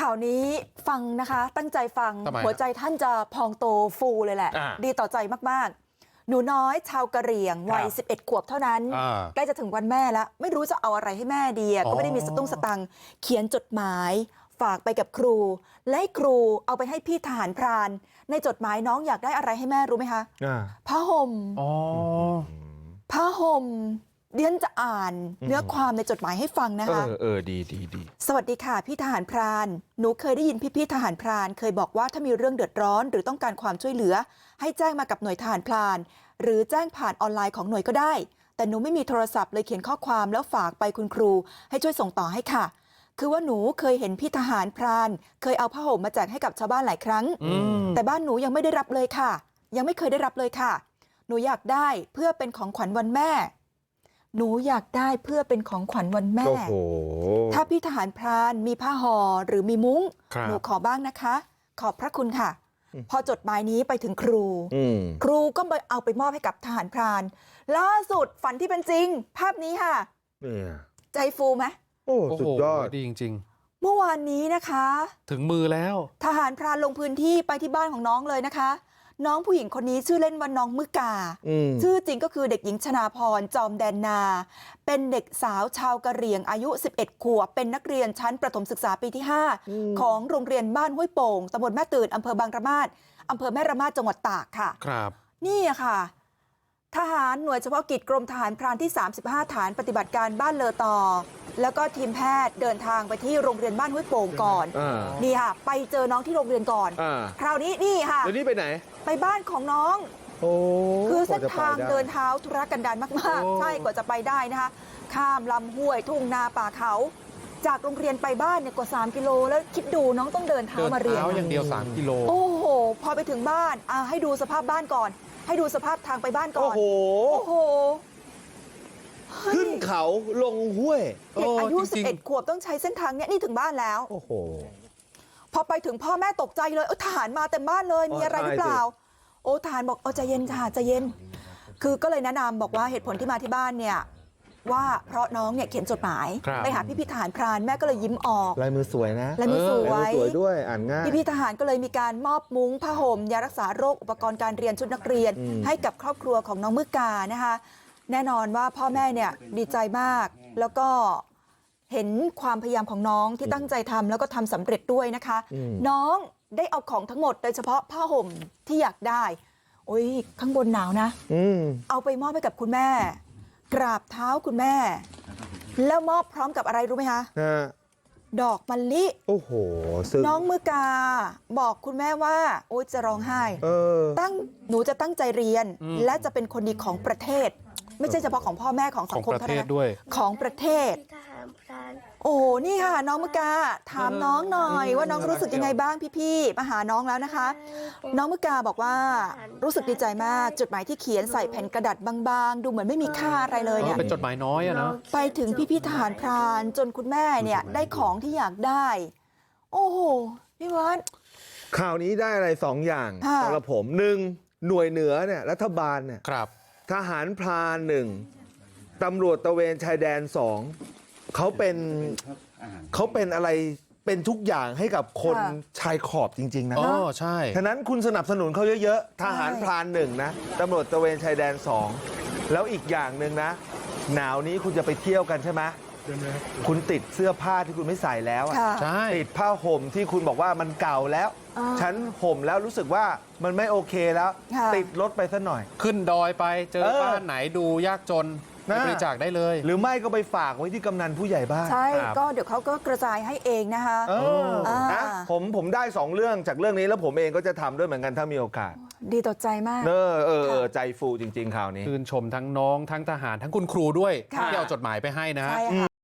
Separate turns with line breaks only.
ข่าวนี้ฟังนะคะตั้งใจฟัง
ทำไมฮะ
หัวใจท่านจะพองโตฟูเลยแหละ
อ่า
ดีต่อใจมากๆ หนูน้อยชาวกะเหรี่ยงวัย
ครับ
11 ขวบเท่านั้น
อ่า
ใกล้จะถึงวันแม่แล้ว ไม่รู้จะเอาอะไรให้แม่ดีอะ
อ๋อ
ก็ไม่ได้มีสตุ้งสตังค์เขียนจดหมายฝากไปกับครู และให้ครูเอาไปให้พี่ทหารพราน ในจดหมายน้องอยากได้อะไรให้แม่รู้ไหมคะ
อ่า
ผ้าห่ม
อ๋อ
ผ้าห่ม เดียนจะอ่านเนื้อความในจดหมายให้ฟังนะ
เอ
คะ
อเออดีดีดี
สวัสดีค่ะ พี่ทหารพราน หนูเคยได้ยินพี่ๆทหารพราน เคยบอกว่าถ้ามีเรื่องเดือดร้อน หรือต้องการความช่วยเหลือ ให้แจ้งมากับหน่วยทหารพราน หรือแจ้งผ่านออนไลน์ของหน่วยก็ได้ แต่หนูไม่มีโทรศัพท์เลยเขียนข้อความแล้วฝากไปคุณครู ให้ช่วยส่งต่อให้ค่ะ คือว่าหนูเคยเห็นพี่ทหารพราน เคยเอาผ้าห่มมาแจกให้กับชาวบ้านหลายครั้ง
อืม
แต่บ้านหนูยังไม่ได้รับเลยค่ะ ยังไม่เคยได้รับเลยค่ะ หนูอยากได้เพื่อเป็นของขวัญวันแม่ หนูอยากได้เพื่อเป็นของขวัญวันแม่
โอ้โห
ถ้าพี่ทหารพรานมีผ้าห่อหรือมีมุ้ง
ครับ
หนูขอบ้างนะคะ ขอบพระคุณค่ะ พอจดหมายนี้ไปถึงครู
อืม
ครูก็ไปเอาไปมอบให้กับทหารพราน ล่าสุดฝันที่เป็นจริง ภาพนี้ค่ะ
เนี่ย
ใจฟูไหม
โอ้
โอ้
สุ
โห
ดยอด
ดีจริง
เมื่อวานนี้นะคะ
ๆถึงมือแล้ว
ทหารพรานลงพื้นที่ไปที่บ้านของน้องเลยนะคะ น้องผู้หญิงคนนี้ชื่อเล่นว่าน้องมือกา
อืม
ชื่อจริงก็คือเด็กหญิงชนาพรจอมแดนนา เป็นเด็กสาวชาวกะเหรี่ยงอายุ 11 ขวบ เป็นนักเรียนชั้นประถมศึกษาปีที่ 5 ของโรงเรียนบ้านห้วยโป่งตำบลแม่ตื่นอำเภอบางระมาดอำเภอแม่ระมาดจังหวัดตากค่ะ
ครับ
นี่อะค่ะ ทหารหน่วยเฉพาะกิจกรมทหารพรานที่ 35 ฐานปฏิบัติการบ้านเลอตอแล้วก็ทีมแพทย์เดินทางไปที่โรงเรียนบ้านห้วยโป่งก่อน
อ่า
นี่ค่ะ ไปเจอน้องที่โรงเรียนก่อน
อ่า
คราวนี้นี่ค่ะ
เดี๋ยวนี้ไปไหน
ไปบ้านของน้อง
โอ้
คือเส้น
กว่จะไป
ทาง
ไเดิ
นเท้าธุรกันดารมาก
โอ้
ๆใช่กว่าจะไปได้นะคะ ข้ามลำห้วยทุ่งนาป่าเขา จากโรงเรียนไปบ้านเนี่ยกว่า 3 กิโล แล้วคิดดูน้องต้องเดินเท้า
เดิน
มาเรียน
เท้าอย่างเดียว 3 กิโล
โอ้โห พอไปถึงบ้านอะให้ดูสภาพบ้านก่อน ให้ดูสภาพทางไปบ้านก่
โอ้
อน
โห
โอ้โหเฮ้ย
ขึ้นเขาลงห้วย
เด็กอายุ
โอ้จริงๆ
11 ขวบต้องใช้เส้นทางเนี้ยนี่ถึงบ้านแล้ว
โอ้โห
พอไปถึงพ่อแม่ตกใจเลยเออทหารมาเต็มบ้านเลย มีอะไรหรือเปล่า โอ้ทหารบอกเออใจเย็นค่ะใจเย็น คือก็เลยแนะนำบอกว่าเหตุผลที่มาที่บ้านเนี่ย ว่าเพราะน้องเนี่ยเขียนจดหมาย
ครับ
ไปหาพี่พี่ๆทหารพรานแม่ก็เลยยิ้มออก
ลายมือสวยนะ
และมีส
ลา
วย
มือสวยด้วยอ่านง่าย
พี่พี่ๆทหารก็เลยมีการมอบมุ้งผ้าห่มยารักษาโรคอุปกรณ์การเรียนชุดนักเรียน
อืม
ให้กับครอบครัวของน้องมือกานะคะ แน่นอนว่าพ่อแม่เนี่ยดีใจมาก แล้วก็เห็นความพยายามของน้องที่ตั้งใจทำแล้วก็ทำสำเร็จด้วยนะคะ
อืม
น้องได้เอาของทั้งหมดโดยเฉพาะผ้าห่มที่อยากได้ โอ้ยข้างบนหนาวนะ
อืม
เอาไปมอบให้กับคุณแม่ กราบเท้าคุณแม่ แล้วมอบพร้อมกับอะไรรู้ไหมคะ
ฮะ
ดอกมะลิ
โอ้โหซึ้ง
น้องมือกา บอกคุณแม่ว่า โอ๊ยจะร้องไห้
เออ
ตั้งหนูจะตั้งใจเรียน
อืม
และจะเป็นคนดีของประเทศ ไม่ใช่เฉพาะของพ่อแม่ของ
ข
สั
อง
งคม
ประ
เท่า
เท
นั้
ศ
น
ด้วย
ของประเทศ
ทหารพราน
โอ้นี่ค่ะน้องมือกา ถามน้องหน่อย ว่าน้องรู้สึกยังไงบ้างพี่ๆมาหาน้องแล้วนะคะ น้องมือกาบอกว่ารู้สึกดีใจมากจดหมายที่เขียนใส่แผ่นกระดาษบางๆ ดูเหมือนไม่มีค่าอะไรเลยเนี่ย
เป็นจดหมายน้อยอะเนาะ
ไปถึงพี่พี่ๆทหารพรานจนคุณแม่เนี่ยได้ของที่อยากได้ โอ้โหพี่เวิร์ด
ข่าวนี้ได้อะไรสองอย่าง
ค่ะ
สำหรับผมหนึ่งหน่วยเหนือเนี่ยรัฐบาลเนี่ย
ครับ
ทหารพรานหนึ่งตำรวจตระเวนชายแดนสอง เขาเป็นเขาเป็นอะไรเป็นทุกอย่างให้กับคนชายขอบจริง ๆ นะ
อ๋อใช่
ฉะนั้นคุณสนับสนุนเขาเยอะๆ ทหารพรานหนึ่งนะตำรวจตระเวนชายแดนสองแล้วอีกอย่างหนึ่งนะ หนาวนี้คุณจะไปเที่ยวกันใช่ไหมคุณติดเสื้อผ้าที่คุณไม่ใส่แล้วอะ
ค่ะ
ใช่
ติดผ้าห่มที่คุณบอกว่ามันเก่าแล้ว
อ่า
ฉันห่มแล้วรู้สึกว่ามันไม่โอเคแล้ว
ค่ะ
ติดรถไปสักหน่อย
ขึ้นดอยไปเจอ
เออ
บ้านไหนดูยากจน
นะ
ไปบริจาคได้เลย
หรือไม่ก็ไปฝากไว้ที่กำนันผู้ใหญ่บ้าน
ใช่
ครับ
ก็เดี๋ยวเขาก็กระจายให้เองนะคะ
เออ
อ่าน
นะผมผมได้สองเรื่องจากเรื่องนี้แล้วผมเองก็จะทำด้วยเหมือนกันถ้ามีโอกาส
ดีต่อใจมาก
เนอเออเออ
ค่ะ
ใจฟูจริงๆข่าวนี้
ชื่นชมทั้งน้องทั้งทหารทั้งคุณครูด้วย
ค่ะ
ที่เอาจดหมายไปให้นะฮะ
ใช่ค่ะ